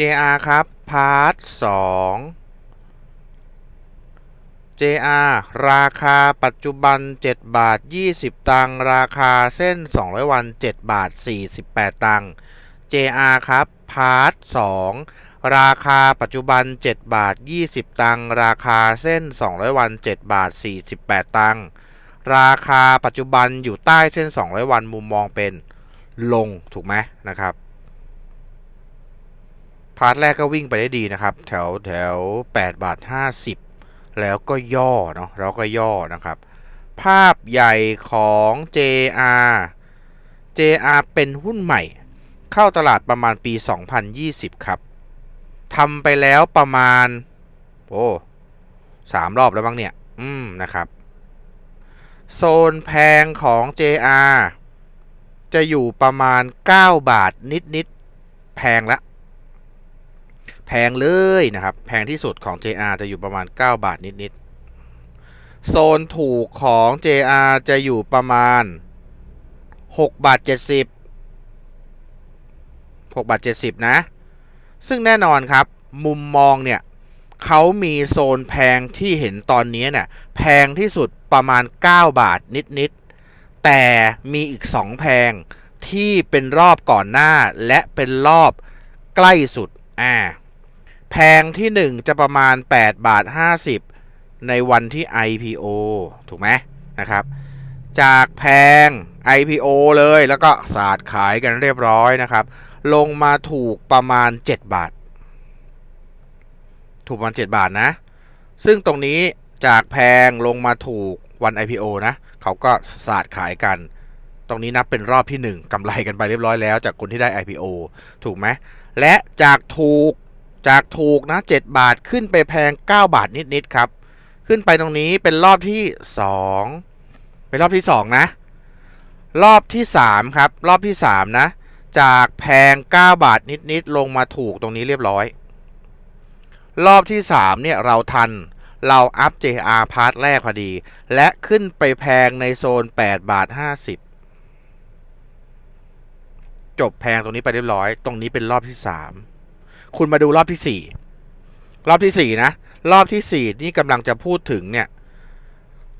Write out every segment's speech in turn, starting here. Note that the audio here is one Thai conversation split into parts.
JR ครับ พาร์ทสอง JR ราคาปัจจุบัน 7 บาท 20 ตังค์ราคาเส้น 200 วัน 7 บาท 48 ตังค์ JR ครับ พาร์ทสองราคาปัจจุบัน 7 บาท 20 ตังค์ราคาเส้น 200 วัน 7 บาท 48 ตังค์ราคาปัจจุบันอยู่ใต้เส้น 200 วันมุมมองเป็นลงถูกไหมนะครับ พาร์ทแรกก็วิ่งไปได้ดีนะครับ แถวแถว8บาท50 แล้วก็ย่อเนาะแล้วก็ย่อนะครับ ภาพใหญ่ของ JR JR เป็นหุ้นใหม่ เข้าตลาดประมาณปี 2020 ครับทำไปแล้วประมาณ โอ้สามรอบแล้วบ้างเนี่ย อืมนะครับ โซนแพงของ JR จะอยู่ประมาณ 9 บาทนิดๆแพงละ แพงเลยนะครับ แพงที่สุดของ JR จะอยู่ประมาณ 9 บาทนิดๆ โซนถูกของ JR จะอยู่ประมาณ 6 บาท 70 6 บาท 70 นะ ซึ่งแน่นอนครับ มุมมองเนี่ยเขามีโซนแพงที่เห็นตอนนี้เนี่ยแพงที่สุดประมาณ 9 บาทนิดๆ แต่มีอีก 2 แพงที่เป็นรอบก่อนหน้าและเป็นรอบใกล้สุดอ่า แพงที่ 1 จะประมาณ 8 บาท 50 ในวันที่ IPO ถูกไหมนะครับ จากแพง IPO เลยแล้วก็สาดขายกันเรียบร้อยนะครับ ลงมาถูกประมาณ 7 บาท ถูกประมาณ 7 บาทนะ ซึ่งตรงนี้จากแพงลงมาถูกวัน IPO นะเขาก็สาดขายกัน ตรงนี้นับเป็นรอบที่ 1กำไรกันไปเรียบร้อยแล้ว จากคนที่ได้ IPO ถูกไหมและจากถูก จากถูกนะ 7 บาทขึ้นไปแพง 9 บาทนิด ๆ ครับ ขึ้นไปตรงนี้เป็นรอบที่ 2 เป็นรอบที่ 2 นะ รอบที่ 3 ครับ รอบที่ 3 นะ จากแพง 9 บาทนิด ๆ ลงมาถูกตรงนี้เรียบร้อย รอบที่ 3 เนี่ย เราทันเราอัพ JR พาร์ทแรกพอดี และขึ้นไปแพงในโซน 8 บาท 50 จบแพงตรงนี้ไปเรียบร้อย ตรงนี้เป็นรอบที่ 3 คุณมาดูรอบที่4รอบที่4นะ รอบที่4นี่กำลังจะพูดถึงเนี่ย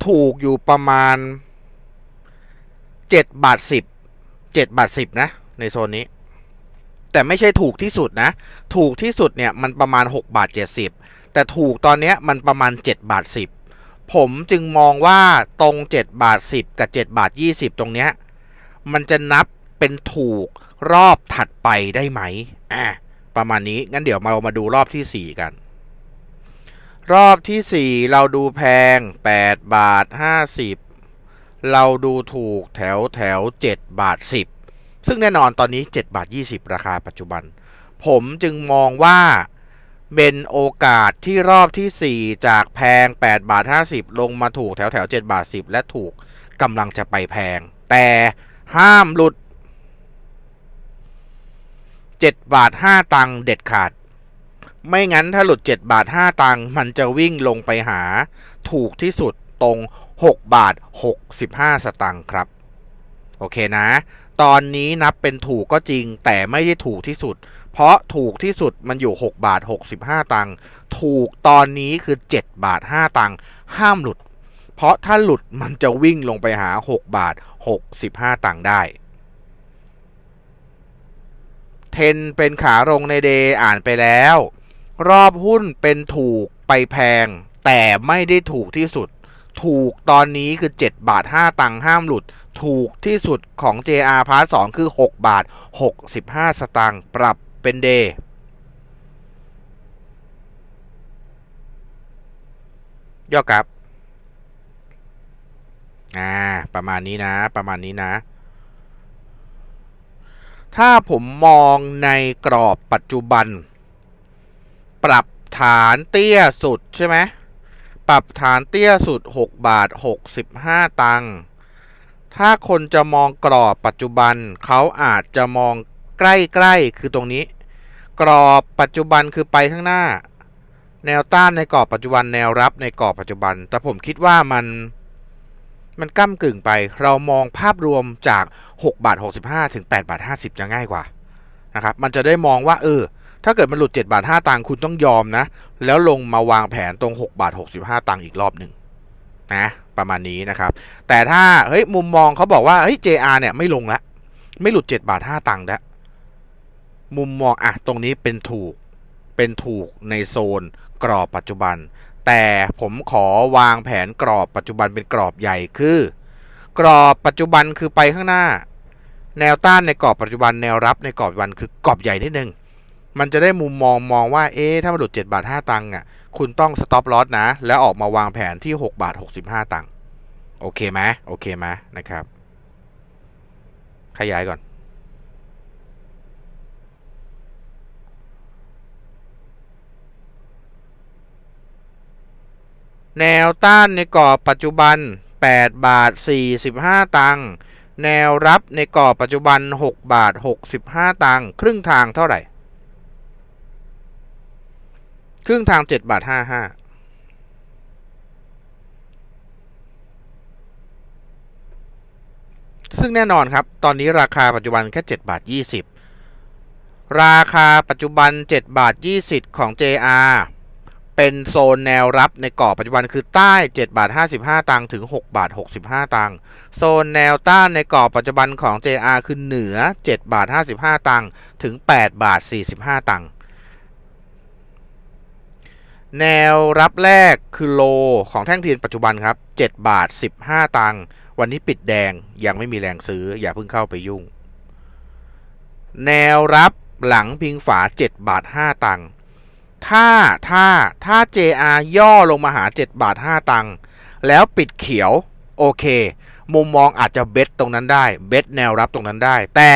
ถูกอยู่ประมาณ7บาท10 7บาท10นะ ในโซนนี้ แต่ไม่ใช่ถูกที่สุดนะ ถูกที่สุดเนี่ยมันประมาณ6บาท70แต่ถูกตอนเนี้ยมันประมาณ7บาท10ผมจึงมองว่าตรง7บาท10กับ7บาท20ตรงเนี้ยมันจะนับเป็นถูกรอบถัดไปได้ไหมอะ ประมาณนี้ งั้นเดี๋ยวเรามาดูรอบที่ 4 กัน รอบที่ 4 เราดูแพง 8 บาท 50 เราดูถูกแถวแถว 7 บาท 10 ซึ่งแน่นอนตอนนี้ 7 บาท 20 ราคาปัจจุบัน ผมจึงมองว่าเป็นโอกาสที่รอบที่ 4 จากแพง 8 บาท 50 ลงมาถูกแถวแถว 7 บาท 10 และถูกกำลังจะไปแพง แต่ห้ามหลุด 7 บาท 5 ตังค์เด็ดขาด ไม่งั้นถ้าหลุด 7 บาท 5 ตังค์มันจะวิ่งลงไปหา ถูกที่สุดตรง 6 บาท 65 สตังค์ครับ โอเคนะ ตอนนี้นับเป็นถูกก็จริงแต่ไม่ได้ถูกที่สุด เพราะถูกที่สุดมันอยู่ 6 บาท 65 ตังค์ถูกตอนนี้คือ 7 บาท 5 ตังค์ห้ามหลุด เพราะถ้าหลุดมันจะวิ่งลงไปหา 6 บาท 65 ตังค์ได้ เทนเป็นขาลงในเดย์อ่านไปแล้ว รอบหุ้นเป็นถูกไปแพง แต่ไม่ได้ถูกที่สุด ถูกตอนนี้คือ 7 บาท 5 ตังค์ห้ามหลุด ถูกที่สุดของ JR พาร์ท2คือ 6 บาท 65 สตางค์ปรับเป็นเดย์ย่อกับ อ่า ประมาณนี้นะ ประมาณนี้นะ ถ้าผมมองในกรอบปัจจุบัน ปรับฐานเตี้ยสุดใช่ไหมปรับฐานเตี้ยสุด 6 บาท 65 ตังค์ถ้าคนจะมองกรอบปัจจุบันเขาอาจจะมองใกล้ๆคือตรงนี้ กรอบปัจจุบันคือไปข้างหน้า แนวต้านในกรอบปัจจุบันแนวรับในกรอบปัจจุบัน แต่ผมคิดว่ามันมันก้ากึ่งไป เรามองภาพรวมจาก 6บาท65 ถึง8บาท50 จะง่ายกว่านะครับมันจะได้มองว่าเออ ถ้าเกิดมันหลุด7บาท5ตังค์คุณต้องยอมนะ แล้วลงมาวางแผนตรง6บาท65 ตังค์อีกรอบหนึ่งนะประมาณนี้นะครับ แต่ถ้าเฮ้ยมุมมองเขาบอกว่าเฮ้ย JR เนี่ยไม่ลงละไม่หลุด7บาท5ตังค์แล้วมุมมองอะตรงนี้เป็นถูกเป็นถูกในโซนกรอบปัจจุบัน แต่ผมขอวางแผนกรอบปัจจุบันเป็นกรอบใหญ่คือ กรอบปัจจุบันคือไปข้างหน้า แนวต้านในกรอบปัจจุบันแนวรับในกรอบปัจจุบันคือกรอบใหญ่นิดนึงมันจะได้มุมมองมองว่าเอ๊ะถ้ามันหลุด7บาท5ตังค์อะคุณต้องสต็อปลอสนะ แล้วออกมาวางแผนที่6บาท65 ตังค์โอเคไหมโอเคไหมนะครับ ขยายก่อน แนวต้านในกรอบปัจจุบัน8 บาท 45 ตังค์แนวรับในกรอบปัจจุบัน 6 บาท 65 ตังค์ครึ่งทางเท่าไหร่ ครึ่งทาง 7 บาท 55ซึ่งแน่นอนครับ ตอนนี้ราคาปัจจุบันแค่ 7 บาท 20 ราคาปัจจุบัน 7 บาท 20 ของ JR เป็นโซนแนวรับในกรอบปัจจุบันคือใต้ 7 บาท 55 ตังค์ถึง 6 บาท 65 ตังค์ โซนแนวต้านในกรอบปัจจุบันของ JR คือเหนือ 7 บาท 55 ตังค์ถึง 8 บาท 45 ตังค์ แนวรับแรกคือโลของแท่งเทียนปัจจุบันครับ 7 บาท 15 ตังค์ วันนี้ปิดแดงยังไม่มีแรงซื้ออย่าเพิ่งเข้าไปยุ่ง แนวรับหลังพิงฝา 7 บาท 5 ตังค์ ถ้าถ้าถ้า JR ย่อลงมาหา 7 บาท 5 ตังค์แล้วปิดเขียว โอเค มุมมองอาจจะเบสตรงนั้นได้เบสแนวรับตรงนั้นได้ แต่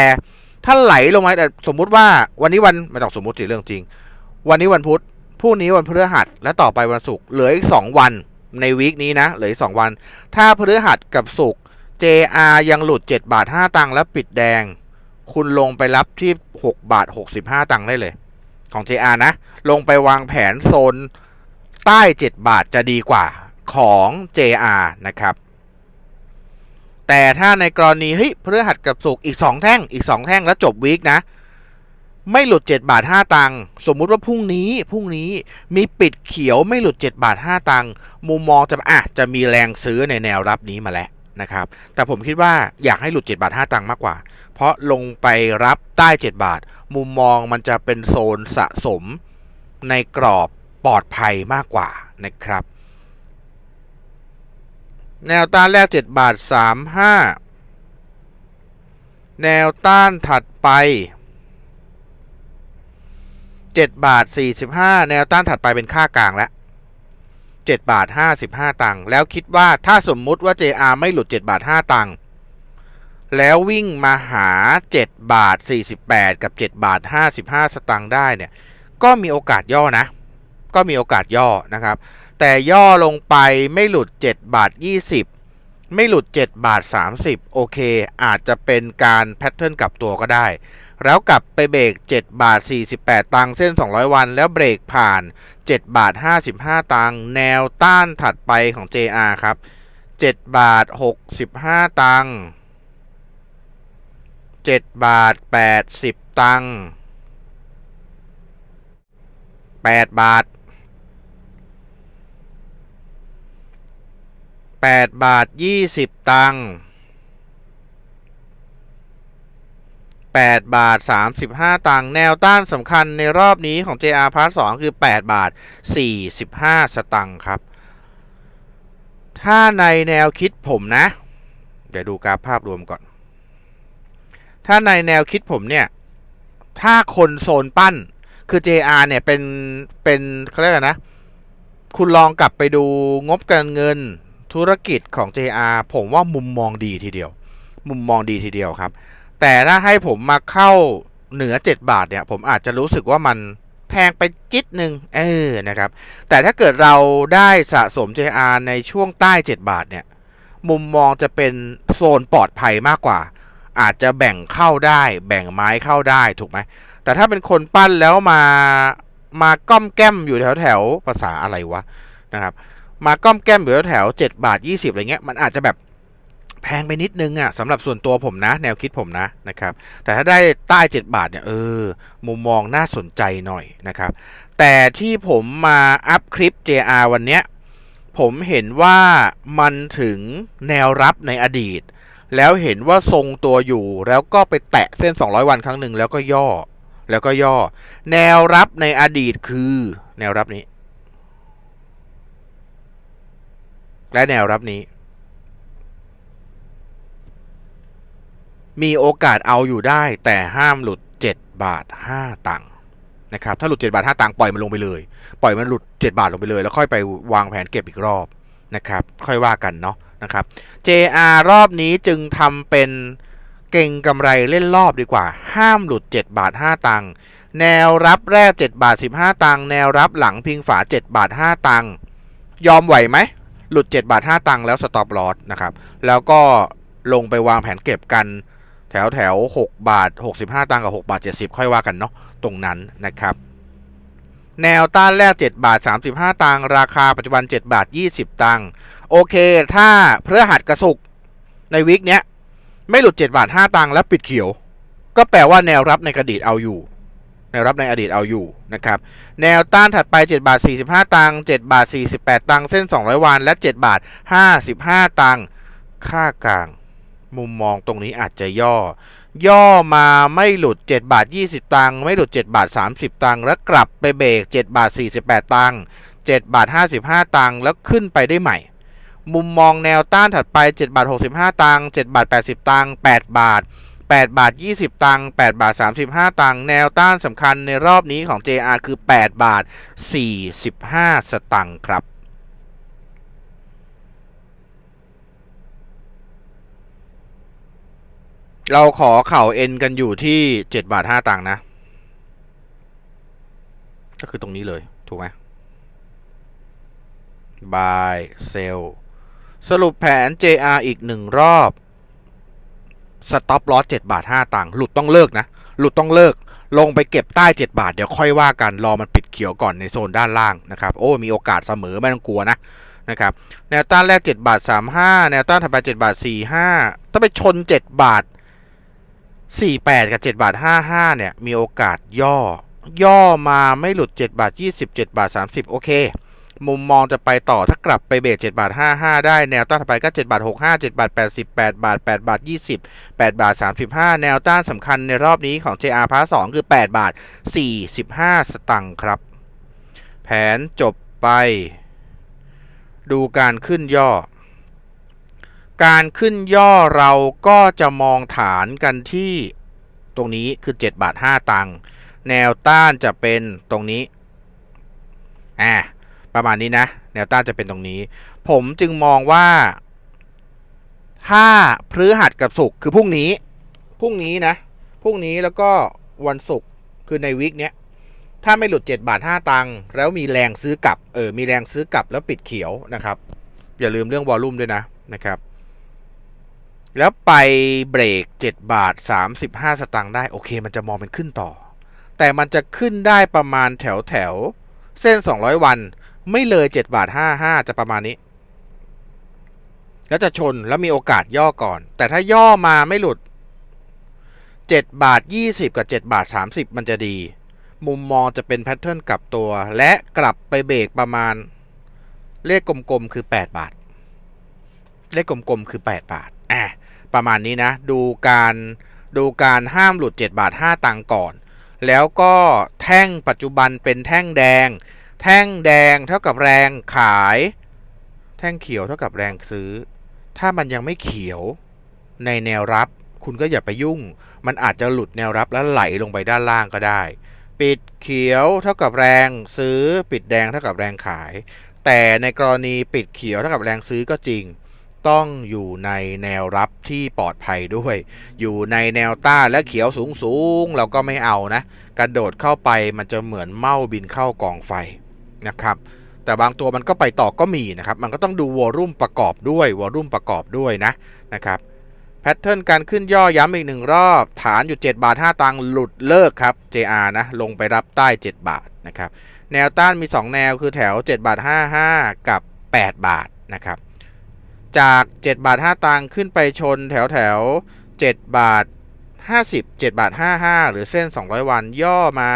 ถ้าไหลลงมาแต่สมมุติว่าวันนี้วันไม่ต้องสมมุติสิเรื่องจริง วันนี้วันพุธพรุ่งนี้วันพฤหัสและต่อไปวันศุกร์เหลืออีก 2 วันในวีคนี้นะเหลืออีก 2 วัน ถ้าพฤหัสกับศุกร์ JR ยังหลุด 7 บาท 5 ตังค์แล้วปิดแดง คุณลงไปรับที่ 6 บาท 65 ตังค์ได้เลย ของ JR นะ ลงไปวางแผนโซนใต้ 7 บาทจะดีกว่าของ JR นะครับ แต่ถ้าในกรณีเฮ้ยเพฤหัสกับศุกอีก 2 แท่งอีก 2 แท่งแล้วจบวีคนะ ไม่หลุด 7 บาท 5 ตังค์สมมุติว่าพรุ่งนี้พรุ่งนี้มีปิดเขียวไม่หลุด 7 บาท 5 ตังค์มุมมองจะอะจะมีแรงซื้อในแนวรับนี้มาแล้วนะครับ แต่ผมคิดว่าอยากให้หลุด 7 บาท 5 ตังค์มากกว่า เพราะลงไปรับใต้ 7 บาท มุมมองมันจะเป็นโซนสะสมในกรอบปลอดภัยมากกว่านะครับ แนวต้านแรก 7 บาท 35 แนวต้านถัดไป 7 บาท 45 แนวต้านถัดไปเป็นค่ากลางแล้ว7บาท 55 ตังค์แล้วคิดว่าถ้าสมมุติว่า JR ไม่หลุด 7 บาท 5 ตังค์ แล้ววิ่งมาหา 7 บาท 48 กับ 7 บาท 55 สตังค์ได้เนี่ย ก็มีโอกาสย่อนะ ก็มีโอกาสย่อนะครับ แต่ย่อลงไปไม่หลุด 7 บาท 20 ไม่หลุด 7 บาท 30 โอเค อาจจะเป็นการแพทเทิร์นกลับตัวก็ได้ แล้วกลับไปเบรก 7 บาท 48 ตังค์เส้น 200 วัน แล้วเบรกผ่าน 7 บาท 55 ตังค์แนวต้านถัดไปของ JR ครับ 7 บาท 65 ตังค์ 7บาท80ตังค์8บาท8บาท20ตังค์8บาท35ตังค์แนวต้านสำคัญในรอบนี้ของ JR Part 2คือ8บาท45สตังค์ครับ ถ้าในแนวคิดผมนะ เดี๋ยวดูกราฟภาพรวมก่อน ถ้าในแนวคิดผมเนี่ย ถ้าคนโซนปั้น คือ JR เนี่ยเป็นเป็นเขาเรียกอะไรนะ คุณลองกลับไปดูงบการเงินธุรกิจของ JR ผมว่ามุมมองดีทีเดียว มุมมองดีทีเดียวครับ แต่ถ้าให้ผมมาเข้าเหนือ 7 บาทเนี่ย ผมอาจจะรู้สึกว่ามันแพงไปจิตหนึ่งเออนะครับ แต่ถ้าเกิดเราได้สะสม JR ในช่วงใต้ 7 บาทเนี่ย มุมมองจะเป็นโซนปลอดภัยมากกว่า อาจจะแบ่งเข้าได้ แบ่งไม้เข้าได้ถูกไหมแต่ถ้าเป็นคนปั้นแล้วมามาก้อมแก้มอยู่แถวแถวภาษาอะไรวะนะครับ มาก้อมแก้มอยู่แถวแถวๆ7บาท20อะไรเงี้ยมันอาจจะแบบแพงไปนิดนึงอะ่ะสำหรับส่วนตัวผมนะ แนวคิดผมนะนะครับ แต่ถ้าได้ใต้7บาทเนี่ยเออมุมมองน่าสนใจหน่อยนะครับ แต่ที่ผมมาอัพคลิป JR วันเนี้ยผมเห็นว่ามันถึงแนวรับในอดีต แล้วเห็นว่าทรงตัวอยู่ แล้วก็ไปแตะเส้น 200 วันครั้งหนึ่งแล้วก็ย่อ แล้วก็ย่อ แนวรับในอดีตคือ แนวรับนี้ และแนวรับนี้ มีโอกาสเอาอยู่ได้ แต่ห้ามหลุด 7 บาท 5 ตังค์นะครับ ถ้าหลุด 7 บาท 5 ตังค์ปล่อยมันลงไปเลย ปล่อยมันหลุด 7 บาทลงไปเลย แล้วค่อยไปวางแผนเก็บอีกรอบนะครับ ค่อยว่ากันเนาะ นะครับ JR รอบนี้จึงทำเป็นเก่งกำไรเล่นรอบดีกว่า ห้ามหลุด 7 บาท 5 ตังค์แนวรับแรก 7 บาท 15 ตังค์แนวรับหลังพิงฝา 7 บาท 5 ตังค์ยอมไหวไหม หลุด 7 บาท 5 ตังค์แล้วสต็อปลอสนะครับ แล้วก็ลงไปวางแผนเก็บกันแถวแถว 6 บาท 65 ตังค์กับ 6 บาท 70 ค่อยว่ากันเนาะตรงนั้นนะครับ แนวต้านแรก 7 บาท 35 ตังค์ราคาปัจจุบัน 7 บาท 20 ตังค์โอเค ถ้าเพื่อหัดกระสุกในวิกเนี้ย ไม่หลุด 7 บาท 5 ตังค์แล้วปิดเขียว ก็แปลว่าแนวรับในกระดีตเอาอยู่ แนวรับในอดีตเอาอยู่นะครับ แนวต้านถัดไป 7 บาท 45 ตังค์7บาท 48 ตังค์เส้น 200 วัน และ 7 บาท 55 ตังค์ค่ากลาง มุมมองตรงนี้อาจจะย่อ ย่อมาไม่หลุด 7 บาท 20 ตังค์ไม่หลุด 7 บาท 30 ตังค์แล้วกลับไปเบรก7 บาท 48 ตังค์7บาท 55 ตังค์แล้วขึ้นไปได้ใหม่ มุมมองแนวต้านถัดไป 7 บาท 65 ตังค์7บาท 80 ตังค์8บาท 8 บาท 20 ตังค์8บาท 35 ตังค์แนวต้านสำคัญในรอบนี้ของ JR คือ 8 บาท 45 สตังค์ครับ เราขอเข่าเอ็นกันอยู่ที่7บาท5ตังค์นะ ก็คือตรงนี้เลย ถูกไหม buy sell สรุปแผน JR อีกหนึ่งรอบสต็อปลอส7บาท5ตังค์หลุดต้องเลิกนะ หลุดต้องเลิก ลงไปเก็บใต้ 7 บาท เดี๋ยวค่อยว่ากัน รอมันปิดเขียวก่อนในโซนด้านล่างนะครับ โอ้ มีโอกาสเสมอไม่ต้องกลัวนะนะครับ แนวต้านแรก 7 บาท 35 แนวต้านถัดไป7บาท 45 ถ้าไปชน 7 บาท 48 กับ 7 บาท 55 เนี่ย มีโอกาสย่อ ย่อมาไม่หลุด 7 บาท 20 7 บาท 30 โอเค มุมมองจะไปต่อถ้ากลับไปเบรก7บาท 55 ได้ แนวต้านถัดไปก็ 7 บาท 65 7 บาท 80 8 บาท 8 บาท 20 8 บาท 35 แนวต้านสำคัญในรอบนี้ของ JR พาร์2คือ 8 บาท 45 สตังค์ครับ แผนจบไป ดูการขึ้นย่อ การขึ้นย่อเราก็จะมองฐานกันที่ตรงนี้คือ 7 บาท 5 ตังค์แนวต้านจะเป็นตรงนี้อ่าประมาณนี้นะ แนวต้านจะเป็นตรงนี้ ผมจึงมองว่าถ้าพฤหัสกับศุกร์คือพรุ่งนี้พรุ่งนี้นะพรุ่งนี้แล้วก็วันศุกร์คือในวิกเนี้ยถ้าไม่หลุด 7 บาท 5 ตังค์แล้วมีแรงซื้อกลับเออมีแรงซื้อกลับแล้วปิดเขียวนะครับ อย่าลืมเรื่องวอลลุ่มด้วยนะนะครับ แล้วไปเบรก 7 บาท 35 สตางค์ได้ โอเค มันจะมองเป็นขึ้นต่อ แต่มันจะขึ้นได้ประมาณแถวแถว เส้น 200 วัน ไม่เลย 7 บาท 55 จะประมาณนี้ แล้วจะชนแล้วมีโอกาสย่อก่อน แต่ถ้าย่อมาไม่หลุด 7 บาท 20 กับ 7 บาท 30 มันจะดี มุมมองจะเป็นแพทเทิร์นกลับตัว และกลับไปเบรกประมาณ เลขกลมๆคือ 8 บาท เลขกลมๆคือ 8 บาทอะ ประมาณนี้นะ ดูการดูการห้ามหลุด 7 บาท 5 ตังค์ก่อน แล้วก็แท่งปัจจุบันเป็นแท่งแดง แท่งแดงเท่ากับแรงขาย แท่งเขียวเท่ากับแรงซื้อ ถ้ามันยังไม่เขียวในแนวรับ คุณก็อย่าไปยุ่ง มันอาจจะหลุดแนวรับแล้วไหลลงไปด้านล่างก็ได้ ปิดเขียวเท่ากับแรงซื้อ ปิดแดงเท่ากับแรงขาย แต่ในกรณีปิดเขียวเท่ากับแรงซื้อก็จริง ต้องอยู่ในแนวรับที่ปลอดภัยด้วย อยู่ในแนวต้านและเขียวสูงสูงๆเราก็ไม่เอานะ กระโดดเข้าไปมันจะเหมือนเม่าบินเข้ากองไฟนะครับ แต่บางตัวมันก็ไปต่อก็มีนะครับ มันก็ต้องดูวอลุ่มประกอบด้วยวอลุ่มประกอบด้วยนะนะครับแพทเทิร์นการขึ้นย่อย้ำอีกหนึ่งรอบ ฐานอยู่ 7 บาท 5 ตังค์หลุดเลิกครับ JR นะ ลงไปรับใต้ 7 บาทนะครับ แนวต้านมี 2 แนวคือแถว 7 บาท 55 กับ 8 บาทนะครับ จาก 7 บาท 5 ตังค์ขึ้นไปชนแถวแถว 7 บาท 50 7 บาท 55 หรือเส้น 200 วันย่อมา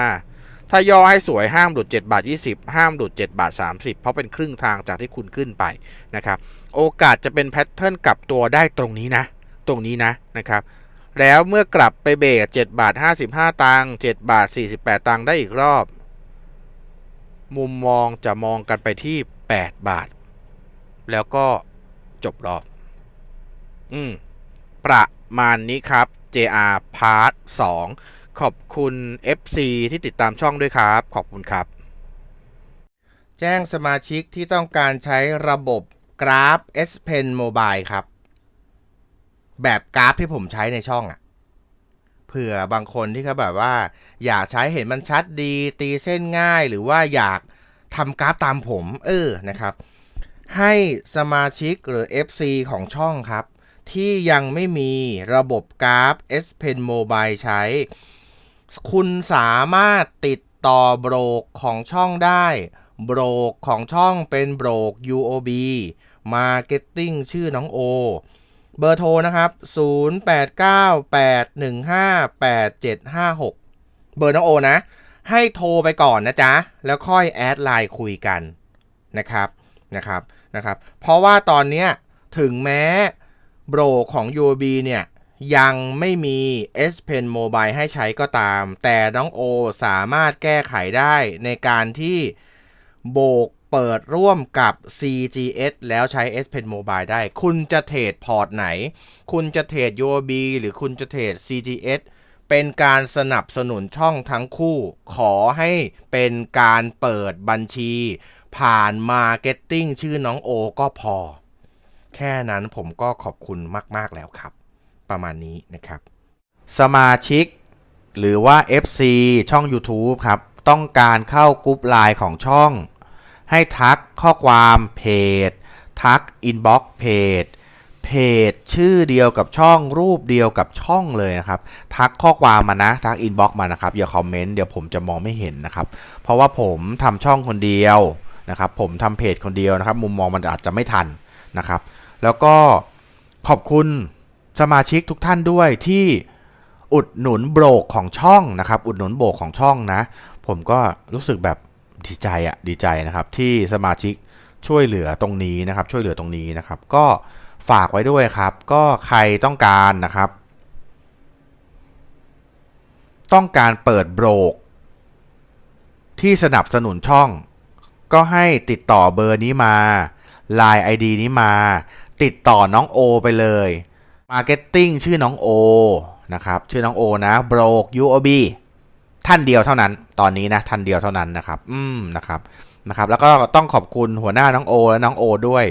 ถ้าย่อให้สวยห้ามหลุด 7 บาท 20 ห้ามหลุด 7 บาท 30 เพราะเป็นครึ่งทางจากที่คุณขึ้นไปนะครับ โอกาสจะเป็นแพทเทิร์นกลับตัวได้ตรงนี้นะ ตรงนี้นะนะครับแล้วเมื่อกลับไปเบรก7บาท 55 ตังค์7บาท 48 ตังค์ได้อีกรอบ มุมมองจะมองกันไปที่ 8 บาท แล้วก็ จบรอบ อืม ประมาณนี้ครับ JR Part 2 ขอบคุณ FC ที่ติดตามช่องด้วยครับ ขอบคุณครับ แจ้งสมาชิกที่ต้องการใช้ระบบกราฟ S Pen Mobile ครับ แบบกราฟที่ผมใช้ในช่องอะ่ะเผื่อบางคนที่เขาแบบว่า อยากใช้เห็นมันชัดดี ตีเส้นง่ายหรือว่าอยากทำกราฟตามผม เออนะครับ ให้สมาชิกหรือ FC ของช่องครับ ที่ยังไม่มีระบบกราฟ S Pen Mobile ใช้ คุณสามารถติดต่อโบรกของช่องได้ โบรกของช่องเป็นโบรก UOB Marketing ชื่อน้องโอ เบอร์โทรนะครับ 0898158756 เบอร์น้องโอนะ ให้โทรไปก่อนนะจ๊ะ แล้วค่อยแอดไลน์คุยกันนะครับนะครับ นะครับ เพราะว่าตอนนี้ถึงแม้โบรกของ UOB เนี่ยยังไม่มี S Pen Mobile ให้ใช้ก็ตาม แต่น้องโอสามารถแก้ไขได้ในการที่โบกเปิดร่วมกับ CGS แล้วใช้ S Pen Mobile ได้ คุณจะเทรดพอร์ตไหน คุณจะเทรด UOB หรือคุณจะเทรด CGS เป็นการสนับสนุนช่องทั้งคู่ ขอให้เป็นการเปิดบัญชี ผ่าน Marketing ชื่อน้องโอก็พอ แค่นั้นผมก็ขอบคุณมาก ๆ แล้วครับ ประมาณนี้นะครับ สมาชิก หรือว่า FC ช่อง YouTube ครับ ต้องการเข้ากรุ๊ปไลน์ของช่อง ให้ทักข้อความเพจ ทักอินบ็อกเพจเพจชื่อเดียวกับช่องรูปเดียวกับช่องเลยนะครับ ทักข้อความมานะ ทักอินบ็อกมานะครับ อย่าคอมเมนต์เดี๋ยวผมจะมองไม่เห็นนะครับ เพราะว่าผมทำช่องคนเดียว นะครับผมทำเพจคนเดียวนะครับ มุมมองมันอาจจะไม่ทันนะครับ แล้วก็ขอบคุณสมาชิกทุกท่านด้วยที่อุดหนุนโบรกของช่องนะครับ อุดหนุนโบรกของช่องนะ ผมก็รู้สึกแบบดีใจอะดีใจนะครับ ที่สมาชิกช่วยเหลือตรงนี้นะครับ ช่วยเหลือตรงนี้นะครับ ก็ฝากไว้ด้วยครับ ก็ใครต้องการนะครับ ต้องการเปิดโบรกที่สนับสนุนช่อง ก็ให้ติดต่อเบอร์นี้มา Line ID นี้มา ติดต่อน้องโอไปเลย Marketing ชื่อน้องโอนะครับชื่อน้องโอนะ b r o k UOB ท่านเดียวเท่านั้น ตอนนี้นะท่านเดียวเท่านั้นนะครับ อืมนะครับนะครับ แล้วก็ต้องขอบคุณหัวหน้าน้องโอและน้องโอด้วย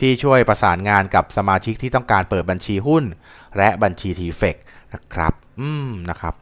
ที่ช่วยประสานงานกับสมาชิกที่ต้องการเปิดบัญชีหุ้น และบัญชีทีเฟกนะครับ อืมนะครับ